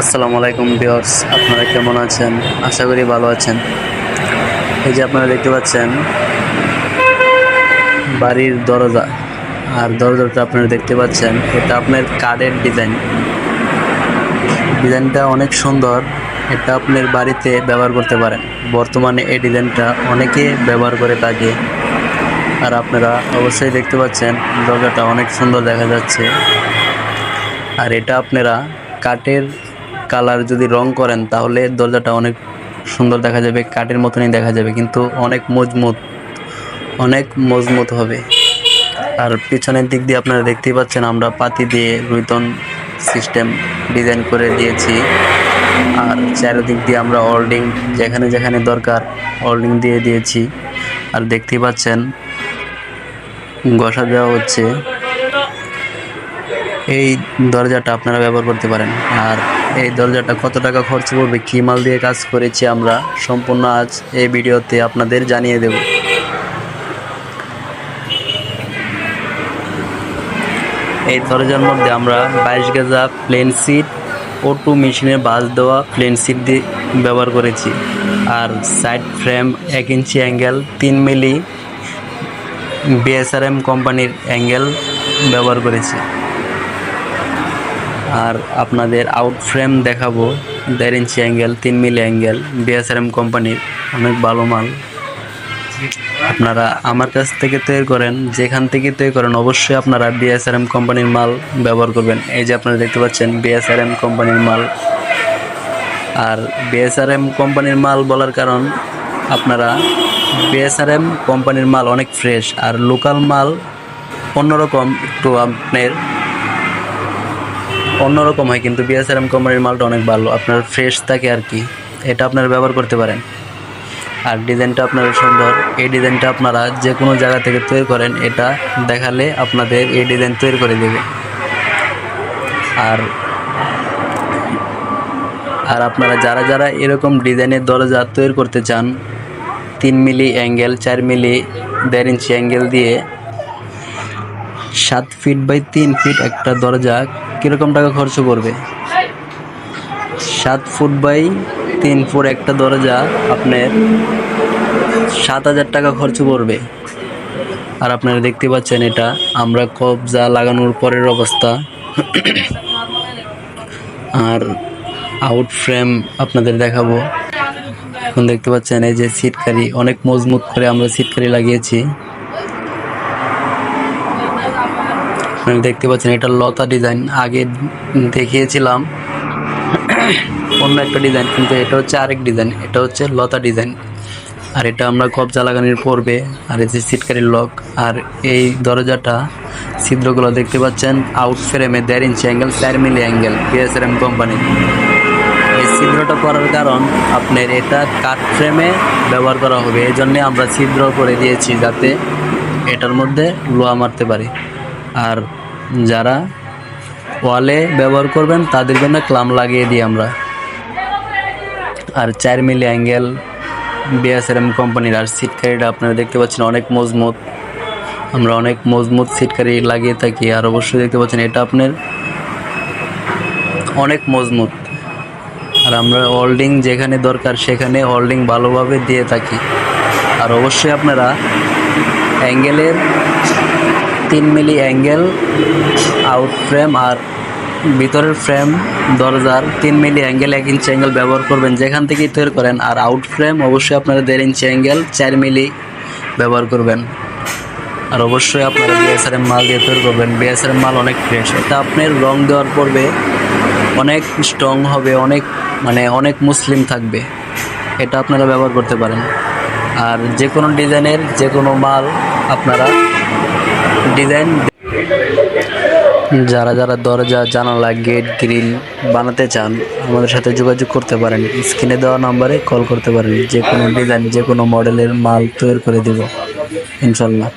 আসসালামু আলাইকুম ভিউয়ার্স, আপনারা কেমন আছেন? আশা করি ভালো আছেন। এই যে আপনারা দেখতে পাচ্ছেন, বাড়ির দরজা। আর দরজাটা আপনারা দেখতে পাচ্ছেন, এটা আপনার কার্ডের ডিজাইন। ডিজাইনটা অনেক সুন্দর, এটা আপনার বাড়িতে ব্যবহার করতে পারেন। বর্তমানে এই ডিজাইনটা অনেকে ব্যবহার করে থাকে। আর আপনারা অবশ্যই দেখতে পাচ্ছেন, দরজাটা অনেক সুন্দর দেখা যাচ্ছে। আর এটা আপনারা কাঠের কালার যদি রং করেন, তাহলে দরজাটা অনেক সুন্দর দেখা যাবে, কাঠের মতনই দেখা যাবে, কিন্তু অনেক মজবুত অনেক মজবুত হবে। আর পিছনের দিক দিয়ে আপনারা দেখতেই পাচ্ছেন, আমরা পাতি দিয়ে রুইতন সিস্টেম ডিজাইন করে দিয়েছি। আর চারিদিক দিয়ে আমরা ওল্ডিং, যেখানে যেখানে দরকার, ওল্ডিং দিয়ে দিয়েছি। আর দেখতেই পাচ্ছেন ঘষা দেওয়া হচ্ছে। এই দরজাটা আপনারা ব্যবহার করতে পারেন। আর এই দরজাটা কত টাকা খরচ পড়বে, কী মাল দিয়ে কাজ করেছি আমরা সম্পূর্ণ আজ এই ভিডিওতে আপনাদের জানিয়ে দেব। এই দরজার মধ্যে আমরা বাইশ গেজা প্লেন সিট ও টু মেশিনের বাস দেওয়া প্লেন সিট দিয়ে ব্যবহার করেছি। আর সাইড ফ্রেম এক ইঞ্চি অ্যাঙ্গেল, তিন মিলি বিএসআরএম কোম্পানির অ্যাঙ্গেল ব্যবহার করেছি। আর আপনাদের আউট ফ্রেম দেখাবো। দেড় ইঞ্চি অ্যাঙ্গেল তিন মিলি অ্যাঙ্গেল বিএসআরএম কোম্পানির অনেক ভালো মাল। আপনারা আমার কাছ থেকে তৈরি করেন, যেখান থেকে তৈরি করেন, অবশ্যই আপনারা বিএসআরএম কোম্পানির মাল ব্যবহার করবেন। এই যে আপনারা দেখতে পাচ্ছেন বিএসআরএম কোম্পানির মাল। আর বিএসআরএম কোম্পানির মাল বলার কারণ, আপনারা বিএসআরএম কোম্পানির মাল অনেক ফ্রেশ আর লোকাল মাল অন্যরকম একটু আপনার অন্যরকম হয়, কিন্তু বিএসআরএম কোম্পানির মালটা অনেক ভালো। আপনার ফ্রেশ থাকে আর কি। এটা আপনারা ব্যবহার করতে পারেন। আর ডিজাইনটা আপনার সুন্দর। এই ডিজাইনটা আপনারা যে কোনো জায়গা থেকে তৈরি করেন, এটা দেখালে আপনাদের এই ডিজাইন তৈরি করে দেবে। আর আর আপনারা যারা যারা এরকম ডিজাইনের দরজা তৈরি করতে চান, তিন মিলি অ্যাঙ্গেল, চার মিলি দেড় ইঞ্চি অ্যাঙ্গেল দিয়ে সাত ফিট বাই তিন ফিট একটা দরজা কীরকম টাকা খরচ করবে? সাত ফুট বাই তিন ফুট একটা দরজা আপনার সাত হাজার টাকা খরচ করবে। আর আপনারা দেখতে পাচ্ছেন এটা, আমরা কবজা লাগানোর পরের অবস্থা। আর আউট ফ্রেম আপনাদের দেখাবো। এখন দেখতে পাচ্ছেন এই যে সিটকারি অনেক মজবুত করে আমরা সিটকারি লাগিয়েছি। আপনারা দেখতে পাচ্ছেন এটা লতা ডিজাইন। আগে দেখিয়েছিলাম অন্য একটা ডিজাইন, কিন্তু এটা হচ্ছে আরেক ডিজাইন, এটা হচ্ছে লতা ডিজাইন। আর এটা আমরা কবজা লাগানোর পড়বে আর এই যে সিটকারির লক, আর এই দরজাটা ছিদ্রগুলো দেখতে পাচ্ছেন আউট ফ্রেমে দেড় ইঞ্চি অ্যাঙ্গেল চার মিলি অ্যাঙ্গেল বিএসআরএম কোম্পানি এই ছিদ্রটা করার কারণ আপনার এটা কাঠ ফ্রেমে ব্যবহার করা হবে এই জন্যে আমরা ছিদ্র করে দিয়েছি যাতে এটার মধ্যে লোহা মারতে পারি। আর যারা ওয়ালে ব্যবহার করবেন, তাদের জন্য ক্লাম লাগিয়ে দিই আমরা। আর চার মিলি অ্যাঙ্গেল বিএসআরএম কোম্পানির আর সিটকারিটা আপনারা দেখতে পাচ্ছেন, অনেক মজবুত। আমরা অনেক মজবুত সিটকারি লাগিয়ে থাকি, আর অবশ্যই দেখতে পাচ্ছেন এটা আপনার অনেক মজবুত। আর আমরা হোল্ডিং যেখানে দরকার সেখানে হোল্ডিং ভালোভাবে দিয়ে থাকি। আর অবশ্যই আপনারা অ্যাঙ্গেলের তিন মিলি অ্যাঙ্গেল আউট ফ্রেম আর ভিতরের ফ্রেম দরজার তিন মিলি অ্যাঙ্গেল, এক ইঞ্চি অ্যাঙ্গেল ব্যবহার করবেন। যেখান থেকেই তৈরি করেন, আর আউট ফ্রেম অবশ্যই আপনারা দেড় ইঞ্চি অ্যাঙ্গেল চার মিলি ব্যবহার করবেন। আর অবশ্যই আপনারা বিএসআরএম মাল দিয়ে তৈরি করবেন। বিএসআরএম মাল অনেক ফ্রেশ এটা আপনার রং দেওয়ার পড়বে অনেক স্ট্রং হবে, অনেক মানে অনেক মুসলিম থাকবে। এটা আপনারা ব্যবহার করতে পারেন। আর যে কোনো ডিজাইনের যে কোনো মাল আপনারা ডিজাইন। যারা যারা দরজা, জানালা, গেট, গ্রিল বানাতে চান, আমাদের সাথে যোগাযোগ করতে পারেন। স্ক্রিনে দেওয়া নাম্বারে কল করতে পারেন। যে কোনো ডিজাইন, যে কোনো মডেলের মাল তৈরি করে দেব, ইনশাল্লাহ।